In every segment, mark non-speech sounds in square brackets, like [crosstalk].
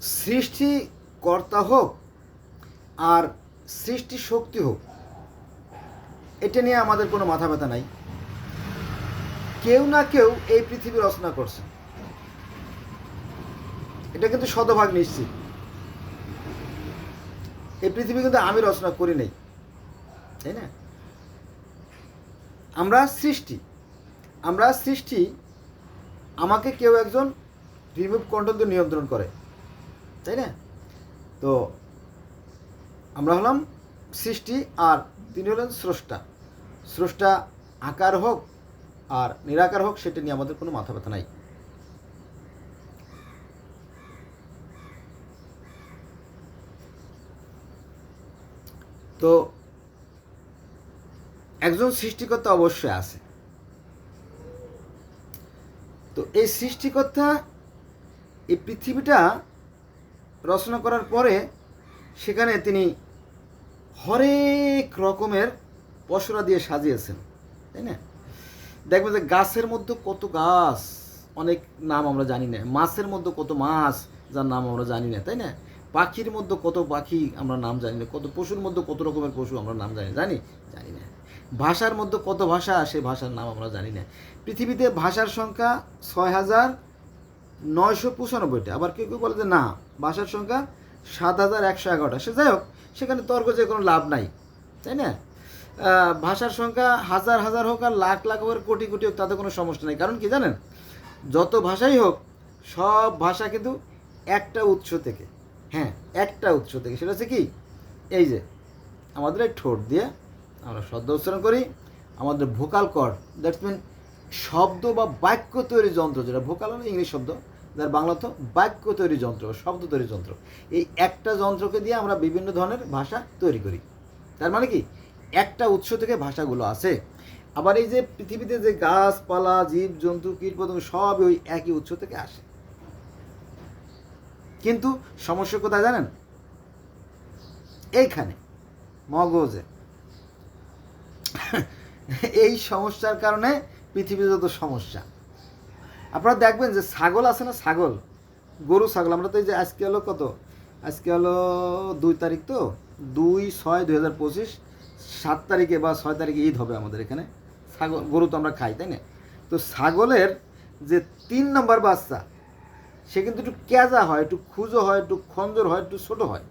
সৃষ্টিকর্তা হোক আর সৃষ্টি শক্তি হোক, এটা নিয়ে আমাদের কোনো মাথা ব্যথা নাই। কেউ না কেউ এই পৃথিবী রচনা করছে। এটা কিন্তু শতভাগ নিশ্চিত। এই পৃথিবী কিন্তু আমি রচনা করি নাই, তাই না? আমরা সৃষ্টি। আমরা সৃষ্টি, আমাকে কেউ একজন রিমোট কন্ট্রোল নিয়ন্ত্রণ করে। তাই না? তো আমরা হলাম সৃষ্টি আর তিনি হলেন স্রষ্টা। স্রষ্টা আকার হোক আর নিরাকার হোক, সেটা নিয়ে আমাদের কোনো মাথা ব্যথা নাই। তো একজন সৃষ্টিকর্তা অবশ্যই আছে। তো এই সৃষ্টিকর্তা এই পৃথিবীটা রচনা করার পরে সেখানে তিনি হরেক রকমের পশরা দিয়ে সাজিয়েছেন, তাই না? দেখবেন যে গাছের মধ্যে কত গাছ, অনেক নাম আমরা জানি না। মাছের মধ্যে কত মাছ, যার নাম আমরা জানি না, তাই না? পাখির মধ্যে কত পাখি, আমরা নাম জানি না। কত পশুর মধ্যে কত রকমের পশু, আমরা নাম জানি জানি? জানি না। ভাষার মধ্যে কত ভাষা সেই ভাষার নাম আমরা জানি না। পৃথিবীতে ভাষার সংখ্যা ছয় হাজার নয়শো পঁচানব্বইটা। আবার কেউ কেউ বলে যে না ভাষার সংখ্যা সাত হাজার একশো এগারোটা। সে যাই হোক, সেখানে তর্ক যে কোনো লাভ নাই, তাই না? ভাষার সংখ্যা হাজার হাজার হোক আর লাখ লাখ হোক, কোটি কোটি হোক, তাতে কোনো সমস্যা নেই। কারণ কি জানেন? যত ভাষাই হোক, সব ভাষা কিন্তু একটা উৎস থেকে হ্যাঁ একটা উৎস থেকে। সেটা হচ্ছে কি? এই যে, আমাদের এই ঠোঁট দিয়ে আমরা শব্দ উচ্চারণ করি, আমাদের ভোকাল কর্ড, দ্যাটস মিন শব্দ বা বাক্য তৈরি যন্ত্র, যেটা ভোকাল হলো ইংলিশ শব্দ, যার বাংলা তো বাক্য তৈরি যন্ত্র শব্দ তৈরি যন্ত্র। এই একটা যন্ত্রকে দিয়ে আমরা বিভিন্ন ধরনের ভাষা তৈরি করি। তার মানে কি? একটা উৎস থেকে ভাষাগুলো আছে। আবার এই যে পৃথিবীতে যে গাছপালা জীব জন্তু কীট পতঙ্গ সব ওই একই উৎস থেকে আসে। কিন্তু সমস্যা কোথায় জানেন? এইখানে, মগজে। [laughs] এই সমস্যার কারণে পৃথিবীতে যত সমস্যা। আপনারা দেখবেন যে ছাগল আছে না ছাগল? গরু, ছাগল। আমরা তো এই যে আজকে হলো কত? আজকে হলো দুই তারিখ তো? দুই ছয় দুই হাজার পঁচিশ। সাত তারিখে বা ছয় তারিখে ঈদ হবে আমাদের এখানে। ছাগল, গরু তো আমরা খাই, তাই না? তো ছাগলের যে তিন নম্বর বাচ্চা, সে কিন্তু একটু ক্যাজা হয়, একটু খুঁজো হয়, একটু খঞ্জর হয়, একটু ছোটো হয়।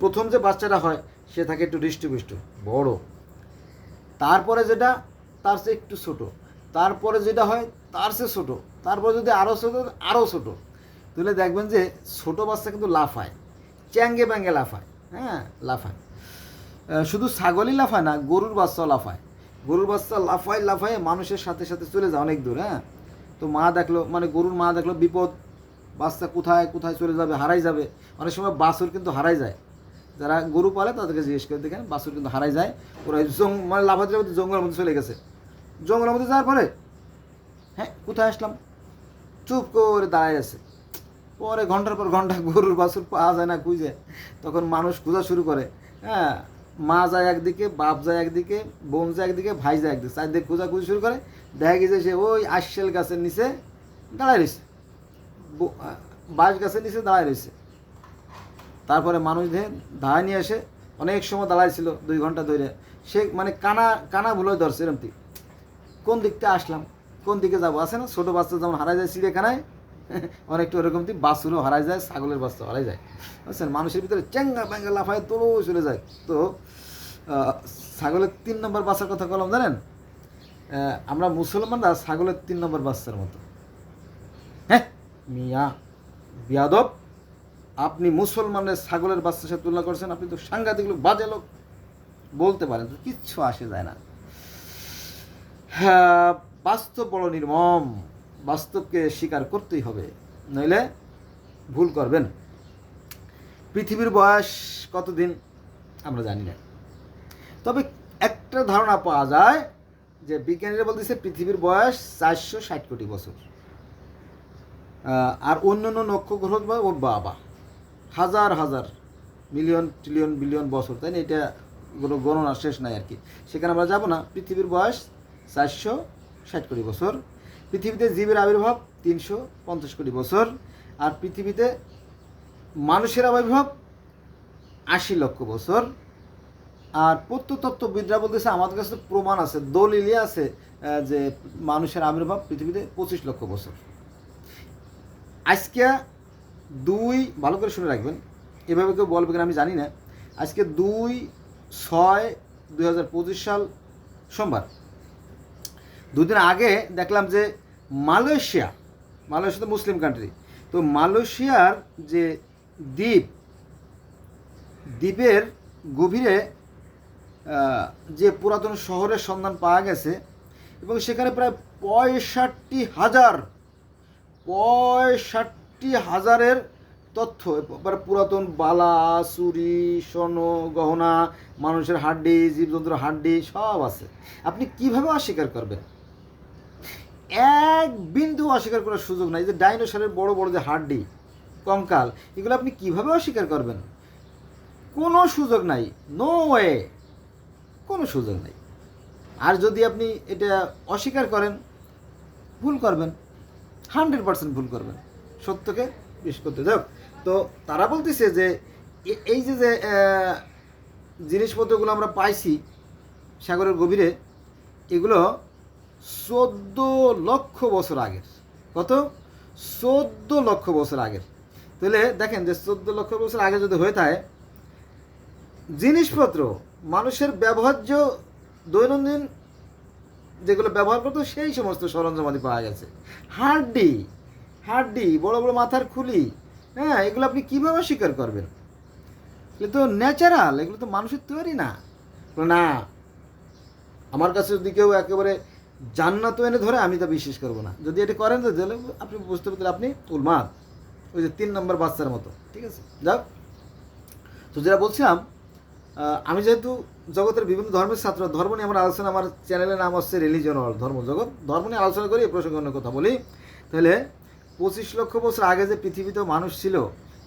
প্রথম যে বাচ্চাটা হয়, সে থাকে একটু হৃষ্টপুষ্ট, বড়। তারপরে যেটা তার চেয়ে একটু ছোট। তারপরে যেটা হয়, তার চেয়ে ছোট। তারপরে যদি আরও ছোট আরও ছোট। তাহলে দেখবেন যে ছোট বাচ্চা কিন্তু লাফায়। চ্যাঙ্গে ব্যাঙ্গে লাফায়। হ্যাঁ লাফায়। শুধু ছাগলই লাফায় না, গরুর বাচ্চাও লাফায়। গরুর বাচ্চা লাফায় লাফায় মানুষের সাথে সাথে চলে যায় অনেক দূর হ্যাঁ। তো মা দেখল মানে গরুর মা দেখল বিপদ। বাচ্চা কোথায় কোথায় চলে যাবে, হারাই যাবে। অনেক সময় বাছুর কিন্তু হারাই যায়। যারা গরু পালে তাদেরকে জিজ্ঞেস করে দেখেন, বাছুর কিন্তু হারাই যায়। ওরা জং মানে লাফাতে লাফাতে জঙ্গলের মধ্যে চলে গেছে। জঙ্গলের মধ্যে যাওয়ার পরে হ্যাঁ কোথায় আসলাম? চুপ করে দাঁড়ায় আছে। পরে ঘণ্টার পর ঘণ্টা গরুর বাছুর পাওয়া যায় না খুঁজে। তখন মানুষ খোঁজা শুরু করে। হ্যাঁ মা যায় একদিকে, বাপ যায় একদিকে, বোন যায় একদিকে, ভাই যায় একদিকে। চারদিকে খোঁজা খুঁজি শুরু করে। দেখা গেছে সে ওই আশাল গাছের নিচে দাঁড়ায় রয়েছে। বাঁশ গাছের নিচে দাঁড়ায় রয়েছে। তারপরে মানুষ দিয়ে দাঁড়ায় নিয়ে এসে অনেক সময় দাঁড়াইছিল দুই ঘণ্টা ধরে সে মানে কানা কানা ভুলে ধরছে ঠিক। কোন দিকটা আসলাম? কোন দিকে যাব? আছে না? ছোটো বাচ্চা যেমন হারাই যায় চিড়িয়াখানায়, [laughs] অনেকটা ওরকম ঠিক বাছুরও হারাই যায়, ছাগলের বাচ্চা হারাই যায়। বুঝছেন? মানুষের ভিতরে চেঙ্গা ব্যাঙ্গা লাফায় তোলো চলে যায়। তো ছাগলের তিন নম্বর বাচ্চার কথা বললাম জানেন? আমরা মুসলমানরা ছাগলের তিন নম্বর বাচ্চার মতো। হ্যাঁ? মিয়া, বিয়াদব, আপনি মুসলমানের ছাগলের বাচ্চার সাথে তুলনা করছেন, আপনি তো সাংঘাতিক লোক বাজে লোক। বলতে পারেন, তো কিচ্ছু আসে যায় না। বাস্তব বড় নির্মম। বাস্তবকে স্বীকার করতেই হবে। নইলে ভুল করবেন। পৃথিবীর বয়স কতদিন আমরা জানি না। তবে একটা ধারণা পাওয়া যায় যে বিজ্ঞানীরা বলতেছে পৃথিবীর বয়স চারশো ষাট কোটি বছর। আর অন্য অন্য নক্ষগ্রহ বা ও বাবা। হাজার হাজার মিলিয়ন, ট্রিলিয়ন, বিলিয়ন বছর। তাই না? এটা কোনো গণনা শেষ নাই আর কি। সেখানে আমরা যাব না। পৃথিবীর বয়স চারশো ষাট কোটি বছর। পৃথিবীতে জীবের আবির্ভাব তিনশো পঞ্চাশ কোটি বছর। আর পৃথিবীতে মানুষের আবির্ভাব আশি লক্ষ বছর। আর প্রত্যতত্ত্ববিদরা বলতেছে, আমাদের কাছে প্রমাণ আছে, দলিলই আছে যে মানুষের আবির্ভাব পৃথিবীতে পঁচিশ লক্ষ বছর। আজকে দুই, ভালো করে শুনে রাখবেন, এভাবে কেউ বলবে কিনা আমি জানি না। আজকে দুই, ছয়, দুই সাল সোমবার। দুদিন আগে দেখলাম যে মালয়েশিয়া মালয়েশিয়া তো মুসলিম কান্ট্রি তো মালয়েশিয়ার যে দ্বীপ, দ্বীপের গভীরে যে পুরাতন শহরের সন্ধান পাওয়া গেছে এবং সেখানে প্রায় পঁয়ষট্টি হাজার, পঁয়ষট্টি হাজারের তথ্য। পুরাতন বালা চুরি স্বর্ণ, গহনা, মানুষের হাড্ডি, জীবজন্তুর হাড্ডি সব আছে। আপনি কীভাবে অস্বীকার করবেন? এক বিন্দু অস্বীকার করার সুযোগ নাই। যে ডাইনোসরের বড় বড় যে হাড্ডি, কঙ্কাল, এগুলো আপনি কীভাবে অস্বীকার করবেন? কোনো সুযোগ নাই। নো ওয়ে কোনো সুযোগ নাই। আর যদি আপনি এটা অস্বীকার করেন, ভুল করবেন, হান্ড্রেড পার্সেন্ট ভুল করবেন। সত্যকে বিশ করতে যাক তো তারা বলতেছে যে এই যে যে জিনিসপত্রগুলো আমরা পাইছি সাগরের গভীরে, এগুলো চোদ্দ লক্ষ বছর আগের। কত? চোদ্দ লক্ষ বছর আগের। তাহলে দেখেন যে চোদ্দ লক্ষ বছর আগে যদি হয়ে থাকে, জিনিসপত্র, মানুষের ব্যবহার্য দৈনন্দিন যেগুলো ব্যবহার করতো, সেই সমস্ত সরঞ্জামাদি পাওয়া গেছে। হাড্ডি হাড্ডি বড় বড় মাথার খুলি হ্যাঁ এগুলো আপনি কীভাবে স্বীকার করবেন? এগুলো তো ন্যাচারাল, এগুলো তো মানুষের তৈরি না। না, আমার কাছে যদি কেউ একেবারে জান্নাত এনে ধরে, আমি তা বিশ্বাস করব না। যদি এটা করেন, তো তাহলে আপনি বুঝতে পারতেন আপনি উন্মাদ ওই যে তিন নম্বর বাচ্চার মতো, ঠিক আছে? যাক তো যেটা বলছিলাম আমি যেহেতু জগতের বিভিন্ন ধর্মের ছাত্র, ধর্ম নিয়ে আমার আলোচনা, আমার চ্যানেলের নাম হচ্ছে রিলিজন ধর্ম জগৎ। ধর্ম নিয়ে আলোচনা করি এই প্রসঙ্গে অন্য কথা বলি। তাহলে পঁচিশ লক্ষ বছর আগে যে পৃথিবীতে মানুষ ছিল,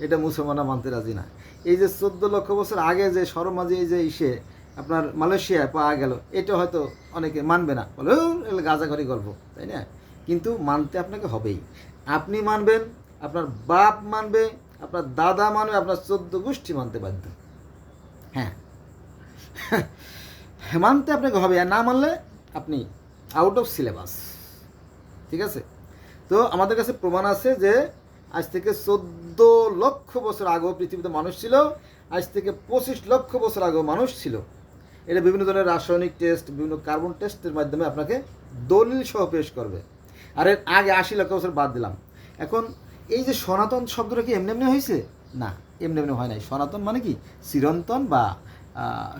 এটা মুসলমানরা মানতে রাজি না। এই যে চোদ্দ লক্ষ বছর আগে যে সরমাজি এই যে ইসে আপনার মালয়েশিয়ায় পাওয়া গেল। এটা হয়তো অনেকে মানবে না। বলে গাজাঘরি গল্প। তাই না? কিন্তু মানতে আপনাকে হবেই। আপনি মানবেন, আপনার বাপ মানবে, আপনার দাদা মানবে, আপনার চোদ্দ গোষ্ঠী মানতে বাধ্য। হ্যাঁ। [laughs] মানতে আপনাকে হবে। আর না মানলে আপনি আউট অফ সিলেবাস ঠিক আছে? তো আমাদের কাছে প্রমাণ আছে যে, আজ থেকে চোদ্দ লক্ষ বছর আগেও পৃথিবীতে মানুষ ছিল, আজ থেকে পঁচিশ লক্ষ বছর আগেও মানুষ ছিল। এটা বিভিন্ন ধরনের রাসায়নিক টেস্ট বিভিন্ন কার্বন টেস্টের মাধ্যমে আপনাকে দলিল সহ পেশ করবে। আর এর আগে আশি লক্ষ বছর বাদ দিলাম। এখন এই যে সনাতন শব্দটা কি এমনি এমনি হয়েছে? না, এমনি এমনি হয় নাই। সনাতন মানে কি? চিরন্তন বা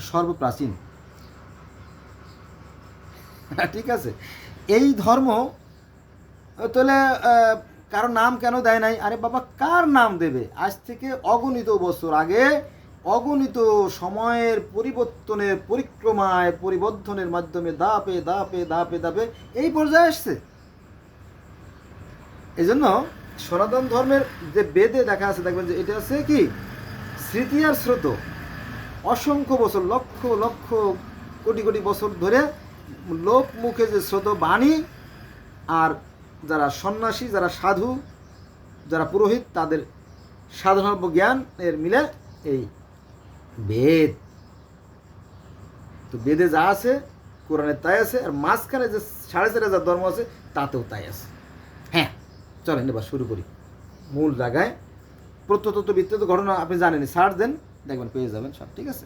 সর্বপ্রাচীন। ঠিক আছে। এই ধর্ম তাহলে কারও নাম কেন দেয় নাই? আরে বাবা, কার নাম দেবে? আজ থেকে অগণিত বছর আগে অগণিত সময়ের পরিবর্তনের পরিক্রমায়, পরিবর্ধনের মাধ্যমে দাপে দাপে দাপে দাপে এই পর্যায়ে আসছে। এই জন্য সনাতন ধর্মের যে বেদে দেখা আছে, দেখবেন যে এটা আছে কি? স্মৃতি আর স্রোত। অসংখ্য বছর, লক্ষ লক্ষ, কোটি কোটি বছর ধরে লোক মুখে যে স্রোত বাণী, আর যারা সন্ন্যাসী, যারা সাধু, যারা পুরোহিত, তাদের সাধারণ জ্ঞান এর মিলে এই বেদ। তো বেদে যা আছে, কোরআনে তাই আছে, আর মাঝখানে যে সাড়ে চার হাজার ধর্ম আছে, তাতেও তাই আছে। হ্যাঁ চলেন এবার শুরু করি। মূল জায়গায় প্রত্যতত্ত্ব ভিত্তিত ঘটনা আপনি জানেন সার্চ দেন, দেখবেন পেয়ে যাবেন সব, ঠিক আছে?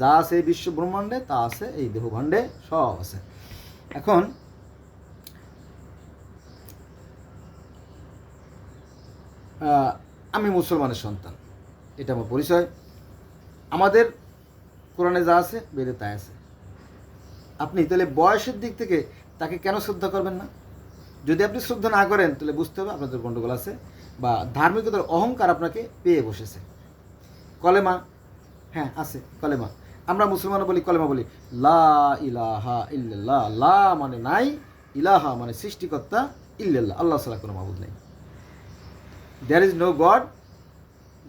যা আছে এই বিশ্ব ব্রহ্মাণ্ডে, তা আছে এই দেহভাণ্ডে, সব আছে। এখন আমি মুসলমানের সন্তান, এটা আমার পরিচয়। আমাদের কোরআনে যা আছে, বেদে তাই আছে। আপনি তাহলে বয়সের দিক থেকে তাকে কেন শ্রদ্ধা করবেন না? যদি আপনি শ্রদ্ধা না করেন, তাহলে বুঝতে হবে আপনাদের গণ্ডগোল আছে বা ধার্মিকতার অহংকার আপনাকে পেয়ে বসেছে। কলেমা হ্যাঁ আছে, কলেমা। আমরা মুসলমান বলি কলেমা বলি, লা ইলাহা ইল্লাল্লাহ। লা মানে নাই, ইলাহা মানে সৃষ্টিকর্তা, ইল্লাল্লাহ। আল্লাহ সাল্লাহ কোনো মাবুদ নেই। There is no God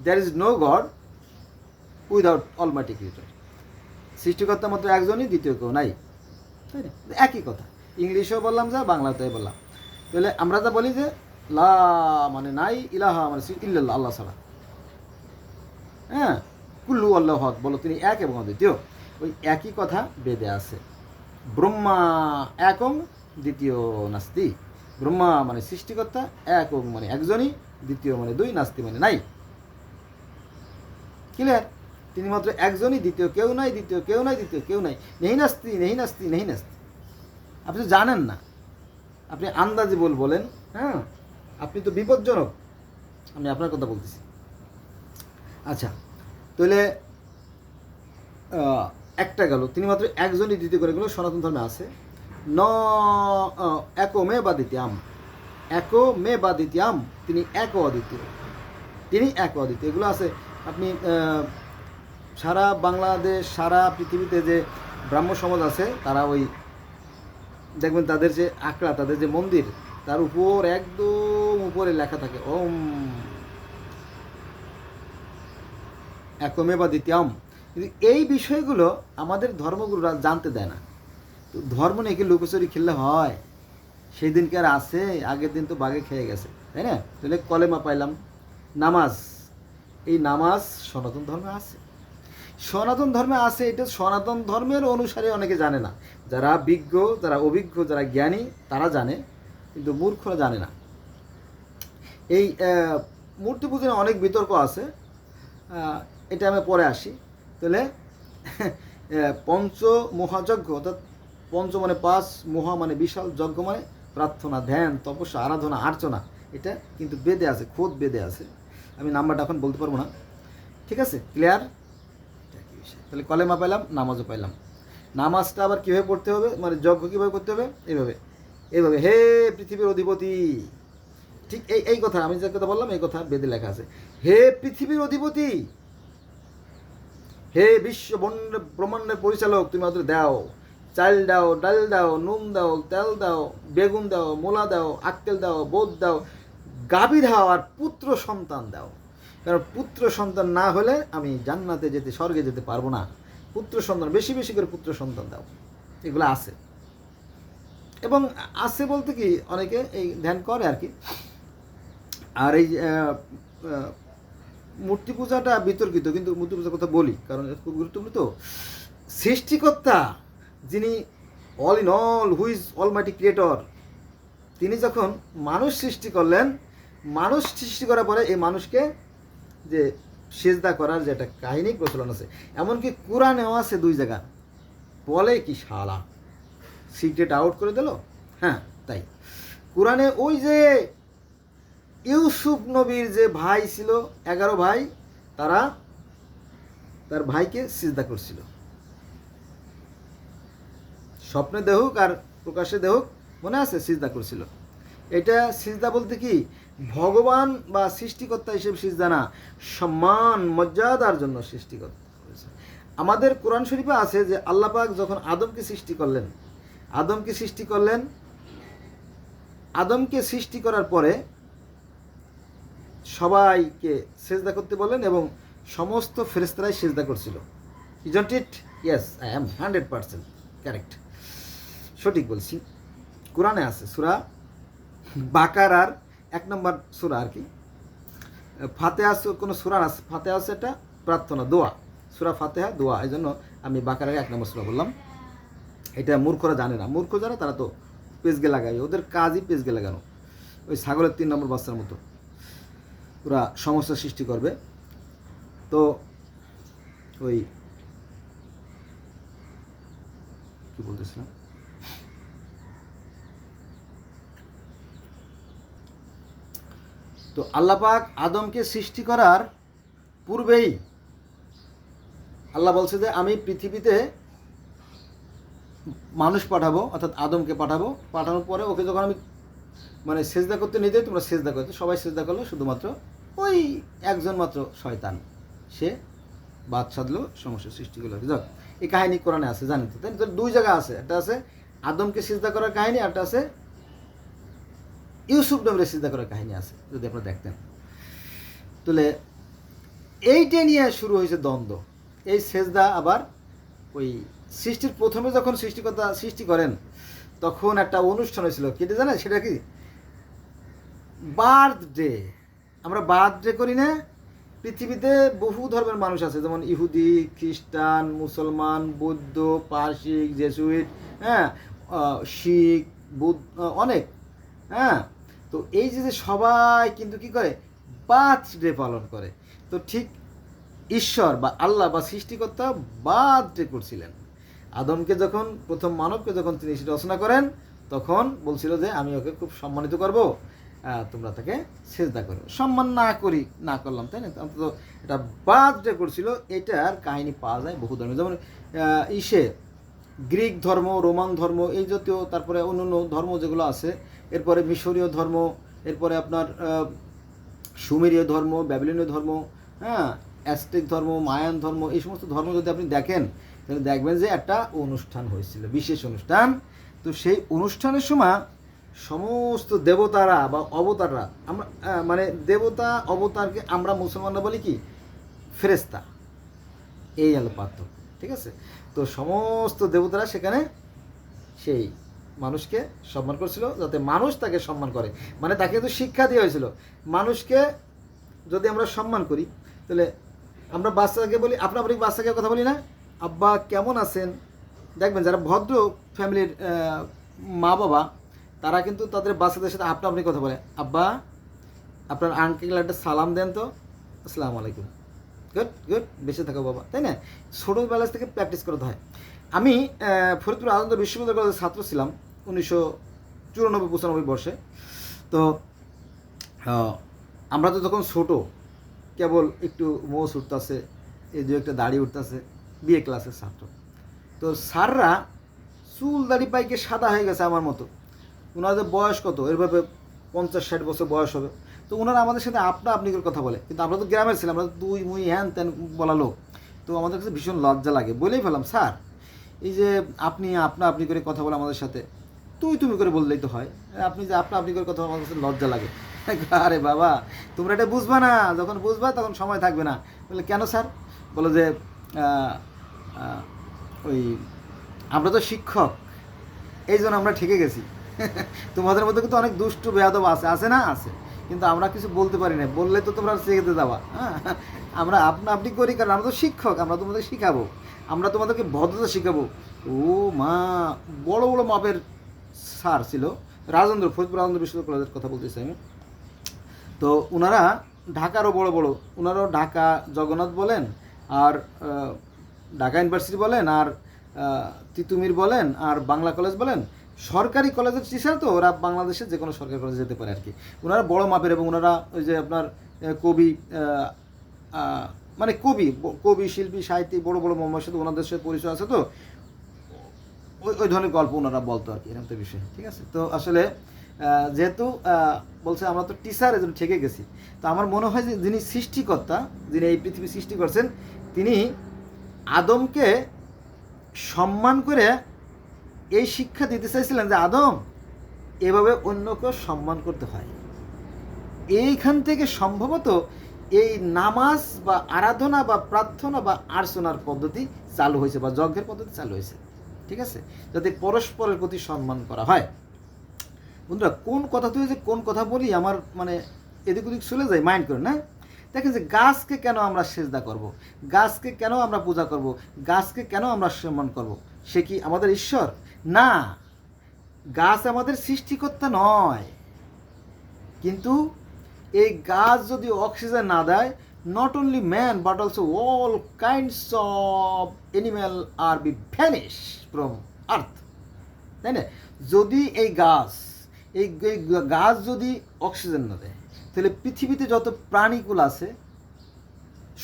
there is no God without almighty creator সৃষ্টিকর্তা মাত্র একজনই, দ্বিতীয় কেউ নাই। তাই না? একই কথা। ইংলিশেও বললাম যা, বাংলাতেও বললাম। তাহলে আমরা যা বলি যে, লা মানে নাই, ইলাহা মানে ইল্লাল্লাহ, আল্লাহ ছাড়া। হ্যাঁ? কুল্লু আল্লাহ হক বলো তিনি এক এবং দ্বিতীয় ওই একই কথা বেদে আছে। ব্রহ্মা একং, দ্বিতীয় নাস্তি। ব্রহ্মা মানে সৃষ্টিকর্তা, একং মানে একজনই, দ্বিতীয় মানে দুই, নাস্তি মানে নাই। ক্লিয়ার তিনি মাত্র একজনই দ্বিতীয়, কেউ নাই দ্বিতীয়, কেউ নাই দ্বিতীয়, কেউ নাই। নেই নাস্তি নেই নাস্তি নেই নাস্তি আপনি তো জানেন না। আপনি আন্দাজে বল বলেন হ্যাঁ? আপনি তো বিপজ্জনক। আমি আপনার কথা বলতেছি। আচ্ছা তাহলে একটা গেল। তিনি মাত্র একজনই দ্বিতীয় করে গেল, সনাতন ধর্মে আছে। ন একো মে বা দ্বিতীয়াম। একো মে বা দ্বিতীয়াম, তিনি এক অদ্বিতীয়। তিনি এক অদ্বিতীয়। এগুলো আছে, আপনি সারা বাংলাদেশ, সারা পৃথিবীতে যে ব্রাহ্ম সমাজ আছে, তারা ওই দেখবেন তাদের যে আঁকড়া তাদের যে মন্দির, তার উপর একদম উপরে লেখা থাকে, ওম একমে বা দ্বিতীয়ম। কিন্তু এই বিষয়গুলো আমাদের ধর্মগুরুরা জানতে দেয় না। তো ধর্ম নিয়ে কি লুকোচুরি খেললে হয়? সেই দিনকে আর আছে, আগের দিন তো বাঘে খেয়ে গেছে, তাই না? তাহলে কলেমা পাইলাম। নামাজ, এই নামাজ সনাতন ধর্মে আছে। সনাতন ধর্মে আছে, এটা সনাতন ধর্মের অনুসারে অনেকে জানে না। যারা বিজ্ঞ, যারা অভিজ্ঞ, যারা জ্ঞানী, তারা জানে, কিন্তু মূর্খরা জানে না। এই মূর্তি পুজো নিয়ে অনেক বিতর্ক আছে। এটা আমি পরে আসি। তাহলে [laughs] পঞ্চ মহাযজ্ঞ, অর্থাৎ পঞ্চ মানে পাঁচ, মহা মানে বিশাল, যজ্ঞ মানে প্রার্থনা, ধ্যান, তপস্যা, আরাধনা, আর্চনা। এটা কিন্তু বেদে আছে, খোদ বেদে আছে। আমি নাম্বারটা এখন বলতে পারব না। ঠিক আছে, ক্লিয়ার? তাহলে কলেমা পাইলাম, নামাজও পাইলাম। নামাজটা আবার কীভাবে পড়তে হবে? মানে যজ্ঞ কীভাবে করতে হবে? এইভাবে। এইভাবে। হে পৃথিবীর অধিপতি! ঠিক এই এই কথা, আমি যে কথা বললাম, এই কথা বেদে লেখা আছে। হে পৃথিবীর অধিপতি! হে বিশ্ব বন্ড- ব্রহ্মাণ্ডের পরিচালক, তুমি আমাদের দাও। চাল দাও, ডাল দাও, নুন দাও, তেল দাও, বেগুন দাও, মোলা দাও, আক্কেল দাও বোধ দাও, গাভী দাও, আর পুত্র সন্তান দাও। কারণ পুত্র সন্তান না হলে আমি জান্নাতে যেতে, স্বর্গে যেতে পারব না। পুত্র সন্তান, বেশি বেশি করে পুত্র সন্তান দাও। এগুলো আছে। এবং আছে বলতে কি, অনেকে এই ধ্যান করে আর কি। আর এই মূর্তি পূজাটা বিতর্কিত, কিন্তু মূর্তি পূজার কথা বলি, কারণ খুব গুরুত্বপূর্ণ তো। সৃষ্টিকর্তা, যিনি all in all who's almighty creator তিনি যখন মানুষ সৃষ্টি করলেন, মানুষ সৃষ্টি করার পরে এই মানুষকে যে সেজদা করার যে একটা কাহিনী প্রচলন আছে, এমনকি কোরআনেও আছে দুই জায়গা। বলে কি শালা? সিক্রেট আউট করে দিল? হ্যাঁ তাই। কোরআনে ওই যে ইউসুফ নবীর যে ভাই ছিল, এগারো ভাই, তারা তার ভাইকে সিজদা করছিল। স্বপ্নে দেহুক আর প্রকাশে দেহুক মনে আছে সিজদা করছিল। এটা সিজদা বলতে কি? ভগবান বা সৃষ্টিকর্তা হিসেবে সিজদা না সম্মান, মর্যাদার জন্য সৃষ্টিকর্তা। আমাদের কোরআন শরীফে আছে যে আল্লাহ পাক যখন আদমকে সৃষ্টি করলেন, আদমকে সৃষ্টি করলেন, আদমকে সৃষ্টি করার পরে সবাইকে সেজদা করতে বললেন এবং সমস্ত ফেরেস্তারাই সেজদা করছিল। Isn't it yes I am hundred percent correct সঠিক বলছি। কোরআনে আছে সুরা বাকারার এক নম্বর সুরা আর কি। ফাতেহা কোনো সুরা না, ফাতেহা আছে এটা প্রার্থনা, দোয়া। সুরা ফাতেহা, দোয়া এই জন্য আমি বাকারার এক নম্বর সুরা বললাম। এটা মূর্খরা জানে না। মূর্খ যারা, তারা তো পেজগে লাগাবে ওদের কাজই পেজগে লাগানো। ওই ছাগলের তিন নম্বর বাচ্চার মতো। ওরা সমস্যা সৃষ্টি করবে। তো ওই কি বলতেছিলাম? তো আল্লাপাক আদমকে সৃষ্টি করার পূর্বেই আল্লাহ বলছে যে, আমি পৃথিবীতে মানুষ পাঠাবো, অর্থাৎ আদমকে পাঠাবো। পাঠানোর পরে ওকে যখন আমি মানে সেজদা করতে নিতে তোমরা সেজদা করতে সবাই সেজদা করল, শুধুমাত্র ওই একজন মাত্র শয়তান। সে বাদ সাধলো সমস্যার সৃষ্টি করল। যাক, এই কাহিনী কোরআনে আছে জানি তো। তাই দুই জায়গা আছে। একটা আছে আদমকে সিজদা করার কাহিনী একটা আছে ইউসুফ নবীর সিজদা করার কাহিনী আছে, যদি আপনারা দেখতেন। তাহলে এইটা নিয়ে শুরু হয়েছে দ্বন্দ্ব। এই সেজদা আবার ওই সৃষ্টির প্রথমে যখন সৃষ্টিকর্তা সৃষ্টি করেন, তখন একটা অনুষ্ঠান হয়েছিল। কেটে জানে সেটা কি? বার্থডে। আমরা বার্থডে করি না, পৃথিবীতে বহু ধর্মের মানুষ আছে। যেমন ইহুদি, খ্রিস্টান, মুসলমান, বৌদ্ধ, পার্সিক, জেসুইট হ্যাঁ শিখ, বুদ্ধ, অনেক হ্যাঁ। তো এই যে সবাই কিন্তু কি করে? বার্থডে পালন করে। তো ঠিক ঈশ্বর বা আল্লাহ বা সৃষ্টিকর্তা বার্থডে করছিলেন। আদমকে যখন, প্রথম মানবকে যখন তিনি রচনা করেন, তখন বলছিল যে, আমি ওকে খুব সম্মানিত করব তোমরা তাকে সেজদা করো। সম্মান না করি, না করলাম, তাই না? অন্তত এটা বার্থডে করছিল। এটার কাহিনী পাওয়া যায় বহু ধর্মে। যেমন ইসে, গ্রিক ধর্ম, রোমান ধর্ম, এই জাতীয়, তারপরে অন্য অন্য ধর্ম যেগুলো আছে এরপরে মিশরীয় ধর্ম, এরপরে আপনার সুমেরীয় ধর্ম, ব্যাবিলনীয় ধর্ম হ্যাঁ অ্যাস্টেক ধর্ম, মায়ান ধর্ম, এই সমস্ত ধর্ম যদি আপনি দেখেন, তাহলে দেখবেন যে একটা অনুষ্ঠান হয়েছিল, বিশেষ অনুষ্ঠান। তো সেই অনুষ্ঠানের সময় সমস্ত দেবতারা বা অবতাররা, আমরা মানে দেবতা, অবতারকে আমরা মুসলমানরা বলি কি? ফেরেস্তা এই হলো পার্থক্য, ঠিক আছে? তো সমস্ত দেবতারা সেখানে সেই মানুষকে সম্মান করছিল যাতে মানুষ তাকে সম্মান করে। মানে তাকে তো শিক্ষা দেওয়া হয়েছিল। মানুষকে যদি আমরা সম্মান করি, তাহলে আমরা বাচ্চাকে বলি, আপনার বাড়ির বাচ্চাকে কথা বলি না? আব্বা কেমন আছেন? দেখবেন যারা ভদ্র ফ্যামিলির মা বাবা, তারা কিন্তু তাদের বাচ্চাদের সাথে আপনা আপনি কথা বলে। আব্বা, আপনার আঙ্কেল একটা সালাম দেন তো। আসসালামু আলাইকুম। গুড গুড বেঁচে থাকো বাবা। তাই না? ছোটোবেলা থেকে প্র্যাকটিস করতে হয়। আমি ফরিদপুর আনন্দ বিশ্ববিদ্যালয় কলেজের ছাত্র ছিলাম। উনিশশো চুরানব্বই পঁচানব্বই বর্ষে। তো আমরা তো তখন ছোটো, কেবল একটু মোষ উঠতেছে, এই দু একটা দাড়ি উঠতেছে, বিয়ে ক্লাসের ছাত্র। তো স্যাররা চুল দাড়ি পাইকে সাদা হয়ে গেছে আমার মতো। ওনাদের বয়স কত? এরভাবে পঞ্চাশ ষাট বছর বয়স হবে। তো ওনারা আমাদের সাথে আপনা আপনি করে কথা বলে। কিন্তু আমরা তো গ্রামের ছিলাম আমরা দুই মুই হ্যান ত্যান বলা লোক। তো আমাদের কাছে ভীষণ লজ্জা লাগে। বলেই ফেলাম স্যার, এই যে আপনি আপনা আপনি করে কথা বলে আমাদের সাথে তুই তুমি করে বললেই তো হয়। আপনি যে আপনা আপনি করে কথা বলে আমাদের কাছে লজ্জা লাগে। আরে বাবা, তোমরা এটা বুঝবা না। যখন বুঝবা, তখন সময় থাকবে না। বলে, কেন স্যার? বলো যে ওই, আমরা তো শিক্ষক। এই জন্য আমরা ঠেকে গেছি। তোমাদের মধ্যে কিন্তু অনেক দুষ্টু, বেয়াদব আছে। আছে না? আছে। কিন্তু আমরা কিছু বলতে পারি না। বললে তো তোমরা শিখতে যাওয়া হ্যাঁ? আমরা আপনা আপনি করি, কারণ আমরা তো শিক্ষক। আমরা তোমাদের শিখাবো। আমরা তোমাদেরকে ভদ্রতা শিখাবো। ও মা, বড় বড় মাপের স্যার ছিল, রাজেন্দ্র, ফরিদপুর রাজেন্দ্র বিশ্ববিদ্যালয় কলেজের কথা বলতেছি আমি। তো ওনারা ঢাকারও বড় বড় ওনারাও ঢাকা জগন্নাথ বলেন আর ঢাকা ইউনিভার্সিটি বলেন আর তিতুমির বলেন আর বাংলা কলেজ বলেন, সরকারি কলেজের টিচার তো ওরা বাংলাদেশের যে কোনো সরকারি কলেজে যেতে পারে আর কি ওনারা বড় মাপের এবং ওনারা ওই যে আপনার কবি মানে কবি কবি, শিল্পী, সাহিত্যিক, বড় বড় মোহাম্মদ সাথে ওনাদের সাথে পরিচয় আছে তো ওই ওই ধরনের গল্প ওনারা বলতো আর কি, এরকম তো বিষয়, ঠিক আছে? তো আসলে যেহেতু বলছে আমরা তো টিচার এজন্য ঠেকে গেছি। তো আমার মনে হয় যে যিনি সৃষ্টিকর্তা, যিনি এই পৃথিবী সৃষ্টি করছেন, তিনি আদমকে সম্মান করে এই শিক্ষা দিতে চাইছিলেন যে, আদম, এভাবে অন্যকে সম্মান করতে হয়। এইখান থেকে সম্ভবত এই নামাজ বা আরাধনা বা প্রার্থনা বা আর্চনার পদ্ধতি চালু হয়েছে বা যজ্ঞের পদ্ধতি চালু হয়েছে। ঠিক আছে? যাতে পরস্পরের প্রতি সম্মান করা হয়। বন্ধুরা, কোন কথা তুই যে কোন কথা বলি আমার মানে এদিক ওদিক চলে যায় মাইন্ড করে না? দেখেন যে গাছকে কেন আমরা সেজদা করব। গাছকে কেন আমরা পূজা করব। গাছকে কেন আমরা সম্মান করব। সে কি আমাদের ঈশ্বর? না। গাছ আমাদের সৃষ্টিকর্তা নয়। কিন্তু এই গাছ যদি অক্সিজেন না দেয় not only man but also all kinds of animal are be vanish from earth তাই না? যদি এই গাছ এই গাছ যদি অক্সিজেন না দেয়, তাহলে পৃথিবীতে যত প্রাণীগুলো আছে,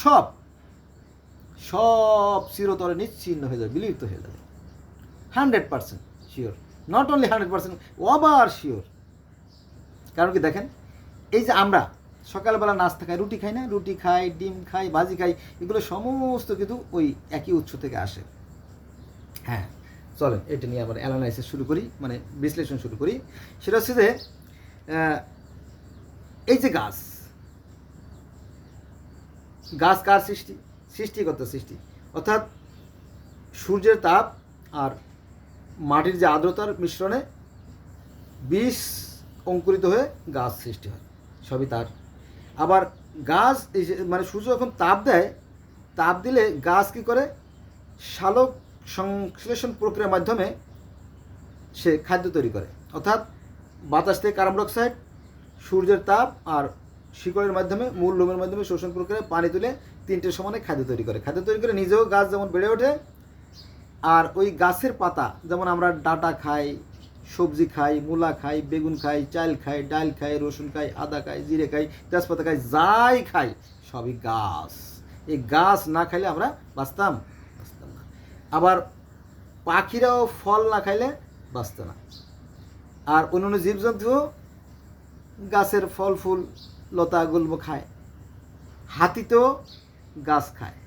সব সব চিরতরে নিশ্চিন্ন হয়ে যাবে, বিলুপ্ত হয়ে যাবে। Hundred percent sure. Not only hundred percent, over sure. কারণ কি দেখেন, এই যে আমরা, সকালবেলা নাস্তা খাই, রুটি খাই না, রুটি খাই, ডিম খাই, ভাজি খাই, এগুলো সমস্ত কিন্তু ওই একই উৎস থেকে আসে। হ্যাঁ চলেন এটা নিয়ে আবার অ্যানালাইসিস শুরু করি মানে বিশ্লেষণ শুরু করি। সেটা হচ্ছে যে এই যে গাছ গাছ কার সৃষ্টি? সৃষ্টিকর্তা সৃষ্টি। অর্থাৎ সূর্যের তাপ আর মাটির যে আর্দ্রতার মিশ্রণে বিষ অঙ্কুরিত হয়ে গাছ সৃষ্টি হয়, সবই তার। আবার গাছ মানে সূর্য যখন তাপ দেয়, তাপ দিলে গাছ কি করে? শালক সংশ্লেষণ প্রক্রিয়ার মাধ্যমে সে খাদ্য তৈরি করে। অর্থাৎ বাতাস থেকে কার্বন ডাইঅক্সাইড, সূর্যের তাপ আর শিকড়ের মাধ্যমে, মূল লোমের মাধ্যমে শোষণ প্রক্রিয়ায় পানি তুলে তিনটে সমানে খাদ্য তৈরি করে। খাদ্য তৈরি করে নিজেও গাছ যেমন বেড়ে ওঠে, আর ওই গাছের পাতা, যেমন আমরা ডাটা খাই, সবজি খাই, মূলা খাই, বেগুন খাই, চাল খাই, ডাল খাই, রসুন খাই, আদা খাই, জিরে খাই, তেজপাতা খাই, যাই খাই, সবই গাছ। এই গাছ না খাইলে আমরা বাঁচতাম আবার পাখিরাও ফল না খাইলে বাঁচত না। আর অন্যান্য জীবজন্তুও গাছের ফল, ফুল, লতা, গুল্ম খায়। হাতিতেও গাছ খায়।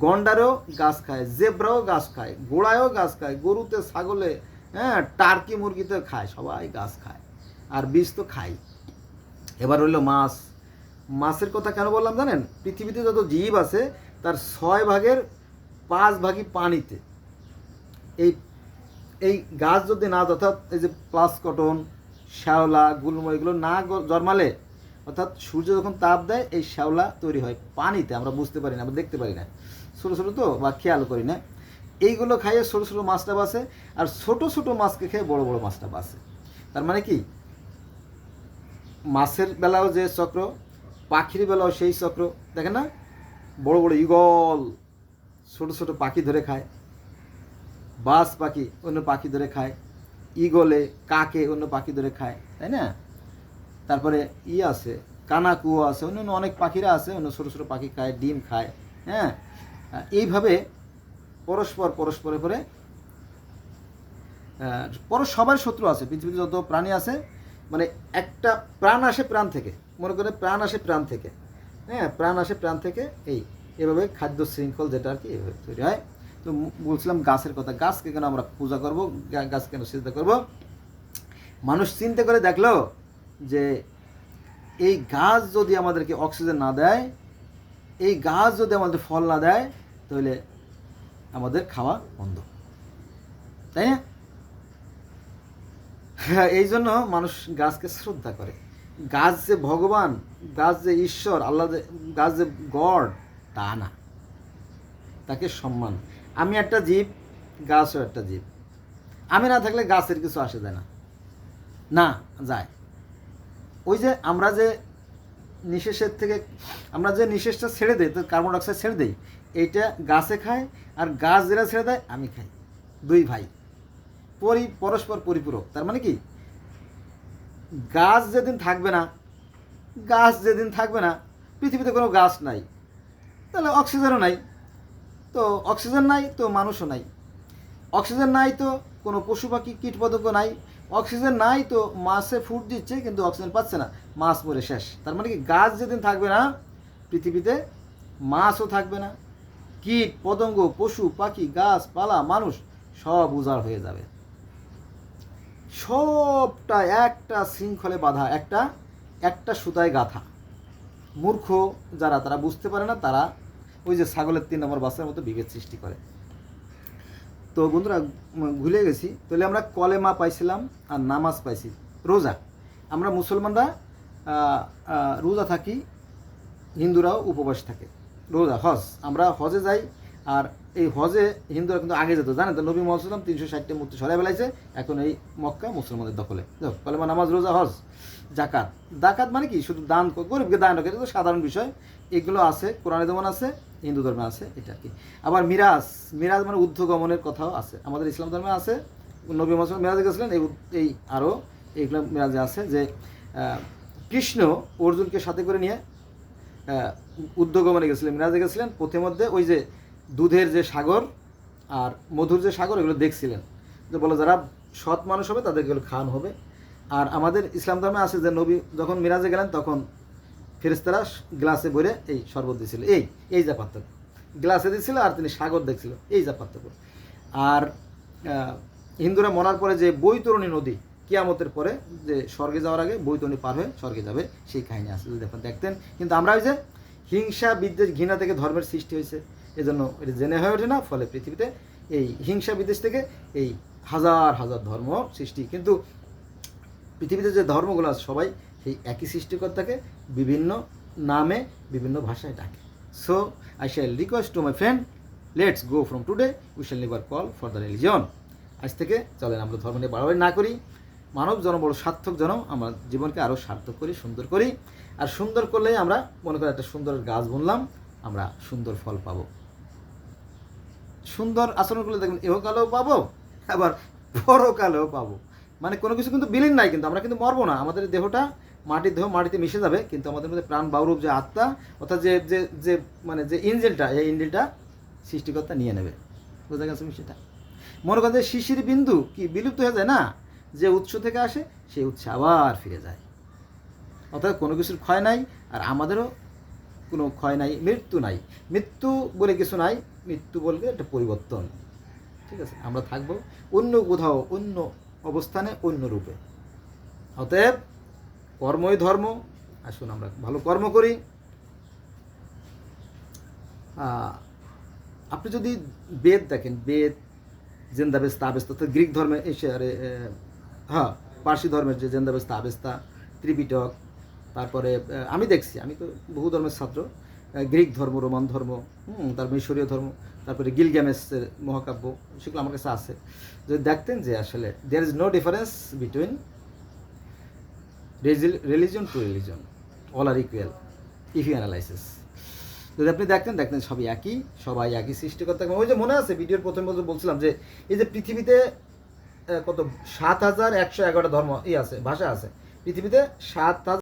গন্ডারও গাছ খায়, জেব্রাও গাছ খায় গোড়ায়ও গাছ খায়, গরুতে, ছাগলে হ্যাঁ টার্কি মুরগিতে খায়, সবাই গাছ খায়। আর বীজ তো খাই। এবার হইল মাছ। মাছের কথা কেন বললাম জানেন? পৃথিবীতে যত জীব আছে, তার ছয় ভাগের পাঁচ ভাগই পানিতে। এই এই গাছ যদি না অর্থাৎ এই যে প্লাস কটন, শ্যাওলা গুলম এগুলো না জন্মালে, অর্থাৎ সূর্য যখন তাপ দেয়, এই শ্যাওলা তৈরি হয় পানিতে। আমরা বুঝতে পারি না, আমরা দেখতে পারি না। ছোটো ছোটো তো, বা খেয়াল করি না। এইগুলো খাইয়ে ছোটো ছোটো মাছটা বাসে আর ছোটো ছোটো মাছকে খেয়ে বড় বড় মাছটা বাসে তার মানে কি? মাছের বেলাও যে চক্র, পাখির বেলাও সেই চক্র। দেখেন না? বড় বড় ইগল। ছোট ছোট পাখি ধরে খায়। বাস পাখি অন্য পাখি ধরে খায়। ইগলে কাকে অন্য পাখি ধরে খায় তাই না? তারপরে ই আছে কানাকুয়ো আছে অন্য অন্য অনেক পাখিরা আছে অন্য ছোটো ছোটো পাখি খায় ডিম খায় হ্যাঁ? এইভাবে পরস্পর পরস্পরে পরে আহ, পর সবার শত্রু আছে পৃথিবীতে যত প্রাণী আছে মানে একটা প্রাণ আসে প্রাণ থেকে মনে করে প্রাণ আসে প্রাণ থেকে হ্যাঁ? প্রাণ আসে প্রাণ থেকে এই। এভাবে খাদ্য শৃঙ্খল যেটা আর কি এভাবে তৈরি হয়। তো বলছিলাম গাছের কথা, গাছকে কেন আমরা পূজা করব গাছ কেন চিন্তা করব? মানুষ চিন্তা করে দেখল যে এই গাছ যদি আমাদেরকে অক্সিজেন না দেয়, এই গাছ যদি আমাদের ফল না দেয়, তাহলে আমাদের খাওয়া বন্ধ। তাই না? হ্যাঁ এই জন্য মানুষ গাছকে শ্রদ্ধা করে। গাছ যে ভগবান, গাছ যে ঈশ্বর, আল্লাহ গাছ যে গড তা না। তাকে সম্মান। আমি একটা জীব, গাছও একটা জীব। আমি না থাকলে গাছের কিছু আসে যায় না। না, যায়। ওই যে আমরা যে নিঃশ্বাসের থেকে, আমরা যে নিঃশ্বাসটা ছেড়ে দিই, তো কার্বন ডাইঅক্সাইড ছেড়ে দিই, এইটা গাছে খায় আর গাছ যেটা ছেড়ে দেয়, আমি খাই। দুই ভাই। পরি, পরস্পর পরিপূরক। তার মানে কি? গাছ যেদিন থাকবে না, গাছ যেদিন থাকবে না, পৃথিবীতে কোনো গাছ নাই। তাহলে অক্সিজেনও নাই। তো অক্সিজেন নাই, তো মানুষও নাই। অক্সিজেন নাই, তো কোনো পশু পাখি, কীটপতঙ্গ নাই। অক্সিজেন নাই, তো মাছে ফুট দিচ্ছে, কিন্তু অক্সিজেন পাচ্ছে না। মাছ মরে শেষ। তার মানে কি, গাছ যেদিন থাকবে না, পৃথিবীতে মাছও থাকবে না। কীট, পতঙ্গ, পশু, পাখি, গাছ, পালা, মানুষ সব উজাড় হয়ে যাবে। সবটা একটা শৃঙ্খলে বাধা, একটা একটা সুতায় গাথা। মূর্খ যারা, তারা বুঝতে পারে না, তারা ওই যে ছাগলের তিন নম্বর বাসের মতো বিভেদ সৃষ্টি করে। তো বন্ধুরা ভুলে গেছি। তাহলে আমরা কলেমা পাইছিলাম আর নামাজ পাইছি। রোজা। আমরা মুসলমানরা রোজা থাকি, হিন্দুরাও উপবাস থাকে। রোজা, হজ। আমরা হজে যাই আর এই হজে হিন্দুরা কিন্তু আগে যেত, জানেন তো? নবী মোহাম্মদ তিনশো ষাটটি মূর্তি সরাই বেলাইছে এখন এই মক্কা মুসলমানদের দখলে। কলেমা নামাজ, রোজা, হজ জাকাত জাকাত মানে কি? শুধু দান গরিবকে দান রাখে, এটা সাধারণ বিষয়। এগুলো আছে, কোরআনে যেমন আছে, হিন্দু ধর্মে আছে, এটা কি। আবার মিরাজ মিরাজ মানে ঊর্ধ্বগমনের কথাও আছে। আমাদের ইসলাম ধর্মে আছে, নবী মোহাম্মদ মিরাজে গেছিলেন, এই এই আরও এইগুলো মিরাজে আছে যে কৃষ্ণ অর্জুনকে সাথে করে নিয়ে উদ্যোগমনে গেছিলেন, মিরাজে গেছিলেন। পথে মধ্যে ওই যে দুধের যে সাগর আর মধুর যে সাগর, এগুলো দেখছিলেন। যে বলো যারা সৎ মানুষ হবে, তাদেরকে এগুলো খাওয়ানো হবে। আর আমাদের ইসলাম ধর্মে আছে যে নবী যখন মিরাজে গেলেন, তখন ফেরেস্তারা গ্লাসে ভরে এই শরবত দিয়েছিল। এই এই যা পার্থক্য। গ্লাসে দিয়েছিল আর তিনি সাগর দেখছিল। এই যা পার্থক্য। আর হিন্দুরা মরার পরে যে বৈতরণী নদী, কিয়ামতের পরে যে স্বর্গে যাওয়ার আগে বৈতরণী পার হয়ে স্বর্গে যাবে, সেই কাহিনী আছে। যদি দেখতেন। কিন্তু আমরা ওই যে হিংসা, বিদ্বেষ, ঘৃণা থেকে ধর্মের সৃষ্টি হয়েছে। এজন্য এটা জেনে হয়ে ওঠে না, ফলে পৃথিবীতে এই হিংসা বিদেশ থেকে এই হাজার হাজার ধর্ম সৃষ্টি। কিন্তু পৃথিবীতে যে ধর্মগুলো আছে, সবাই সেই একই সৃষ্টিকর্তাকে বিভিন্ন নামে, বিভিন্ন ভাষায় ডাকে। So I shall request to my friend let's go from today we shall never call for the religion আজ থেকে চলেন, আমরা ধর্ম নিয়ে বাড়াবাড়ি না করি। মানব জন বড় সার্থক জনম, আমরা জীবনকে আরও সার্থক করি, সুন্দর করি। আর সুন্দর করলেই আমরা মনে করি একটা সুন্দর গাছ বুনলাম, আমরা সুন্দর ফল পাবো। সুন্দর আচরণ করলে দেখবেন ইহকালেও পাবো, আবার পরকালেও পাবো। মানে কোনো কিছু কিন্তু বিলীন নাই কিন্তু, আমরা কিন্তু মরবো না। আমাদের দেহটা মাটির দেহ মাটিতে মিশে যাবে, কিন্তু আমাদের মধ্যে প্রাণ, বাউরূপ, যে আত্মা, অর্থাৎ যে যে যে মানে যে ইঞ্জিনটা এই ইঞ্জিনটা সৃষ্টিকর্তা নিয়ে নেবে। বোঝা গেছে সেটা মনে যে শিশির বিন্দু কি বিলুপ্ত হয়ে যায় না? যে উৎস থেকে আসে, সেই উৎস আবার ফিরে যায়। অর্থাৎ কোনো কিছুর ক্ষয় নাই, আর আমাদেরও কোনো ক্ষয় নাই, মৃত্যু নাই। মৃত্যু বলে কিছু নাই মৃত্যু বলতে একটা পরিবর্তন। ঠিক আছে? আমরা থাকব অন্য কোথাও, অন্য অবস্থানে, অন্য রূপে। অতএব কর্মই ধর্ম। আসুন আমরা ভালো কর্ম করি। আপনি যদি বেদ দেখেন, বেদ জেন্দাবেস তাবেস্তা তো গ্রিক ধর্মে এসে, আরে হ্যাঁ পার্সি ধর্মের যে জেন্দাবেস তাবেস্তা ত্রিপিটক, তারপরে আমি দেখছি, আমি তো বহু ধর্মের ছাত্র। গ্রিক ধর্ম, রোমান ধর্ম তার মিশরীয় ধর্ম, তারপরে গিলগ্যামেসের মহাকাব্য, সেগুলো আমার কাছে আছে। যদি দেখতেন যে আসলে there is no difference between religion to religion all are equal if you analysis যদি আপনি দেখতেন দেখতেন সবই একই, সবাই একই সৃষ্টিকর্তা। ওই যে মনে আছে, ভিডিওর প্রথম বলতে বলছিলাম যে এই যে পৃথিবীতে কত, সাত হাজার একশো এগারোটা ধর্ম ই আছে, ভাষা আছে। পৃথিবীতে সাত হাজার